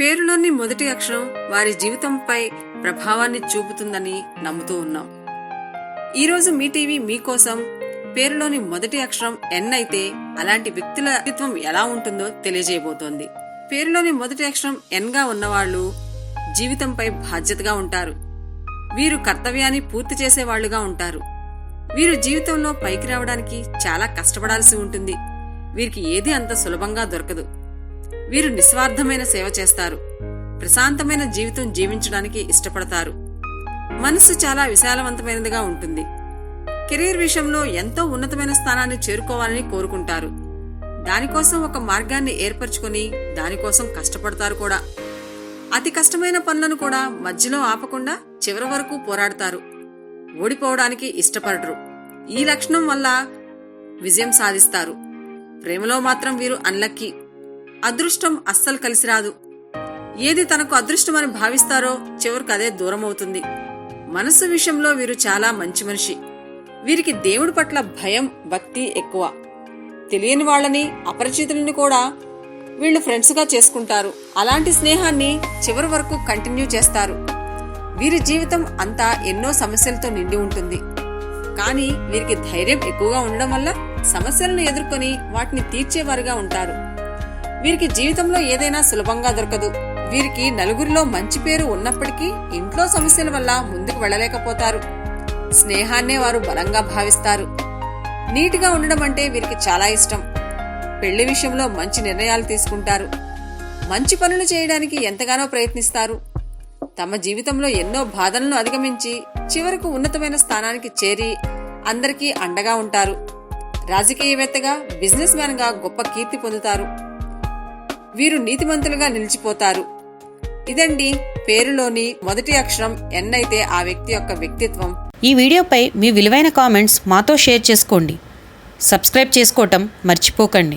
పేరులోని మొదటి అక్షరం వారి జీవితంపై ప్రభావాన్ని చూపుతుందని నమ్ముతూ ఉన్నాం. ఈరోజు మీ టీవీ మీకోసం పేరులోని మొదటి అక్షరం ఎన్ అయితే అలాంటి వ్యక్తుల వ్యక్తిత్వం ఎలా ఉంటుందో తెలియజేయబోతోంది. పేరులోని మొదటి అక్షరం ఎన్గా జీవితంపై బాధ్యతగా ఉంటారు. వీరు కర్తవ్యాన్ని పూర్తి చేసేవాళ్ళుగా ఉంటారు. వీరు జీవితంలో పైకి రావడానికి చాలా కష్టపడాల్సి ఉంటుంది. వీరికి ఏది అంత సులభంగా దొరకదు. వీరు నిస్వార్థమైన సేవ చేస్తారు. ప్రశాంతమైన జీవితం జీవించడానికి ఇష్టపడతారు. మనస్సు చాలా విశాలవంతమైనదిగా ఉంటుంది. కెరీర్ విషయంలో ఎంతో ఉన్నతమైన స్థానాన్ని చేరుకోవాలని కోరుకుంటారు. దానికోసం ఒక మార్గాన్ని ఏర్పరచుకొని దానికోసం కష్టపడతారు కూడా. అతి కష్టమైన పనులను కూడా మధ్యలో ఆపకుండా చివరి వరకు పోరాడతారు. ఓడిపోవడానికి ఇష్టపడరు. ఈ లక్షణం వల్ల విజయం సాధిస్తారు. ప్రేమలో మాత్రం వీరు అన్లక్కీ. అదృష్టం అస్సలు కలిసి రాదు. ఏది తనకు అదృష్టమని భావిస్తారో చివరికి అదే దూరం అవుతుంది మనసు విషయంలో వీరు చాలా మంచి మనిషి. వీరికి దేవుడి పట్ల భయం భక్తి ఎక్కువ. తెలియని వాళ్ళని అపరిచితులని కూడా వీళ్ళు ఫ్రెండ్స్గా చేసుకుంటారు. అలాంటి స్నేహాన్ని చివరి వరకు కంటిన్యూ చేస్తారు. వీరి జీవితం అంతా ఎన్నో సమస్యలతో నిండి ఉంటుంది. కానీ వీరికి ధైర్యం ఎక్కువగా ఉండడం వల్ల సమస్యలను ఎదుర్కొని వాటిని తీర్చేవారుగా ఉంటారు. వీరికి జీవితంలో ఏదైనా సులభంగా దొరకదు. వీరికి నలుగురిలో మంచి పేరు ఉన్నప్పటికీ ఇంట్లో సమస్యల వల్ల ముందుకు వెళ్ళలేకపోతారు. స్నేహాన్నే వారు బలంగా భావిస్తారు. నీటిగా ఉండడం అంటే వీరికి చాలా ఇష్టం. పెళ్ళి విషయంలో మంచి నిర్ణయాలు తీసుకుంటారు. మంచి పనులు చేయడానికి ఎంతగానో ప్రయత్నిస్తారు. తమ జీవితంలో ఎన్నో బాధలను అధిగమించి చివరకు ఉన్నతమైన స్థానానికి చేరి అందరికీ అండగా ఉంటారు. రాజకీయవేత్తగా బిజినెస్ మ్యాన్గా గొప్ప కీర్తి పొందుతారు. వీరు నీతిమంతులుగా నిలిచిపోతారు. ఇదండి పేరులోని మొదటి అక్షరం ఎన్ అయితే ఆ వ్యక్తి యొక్క వ్యక్తిత్వం. ఈ వీడియోపై మీ విలువైన కామెంట్స్ మాతో షేర్ చేసుకోండి. సబ్స్క్రైబ్ చేసుకోవటం మర్చిపోకండి.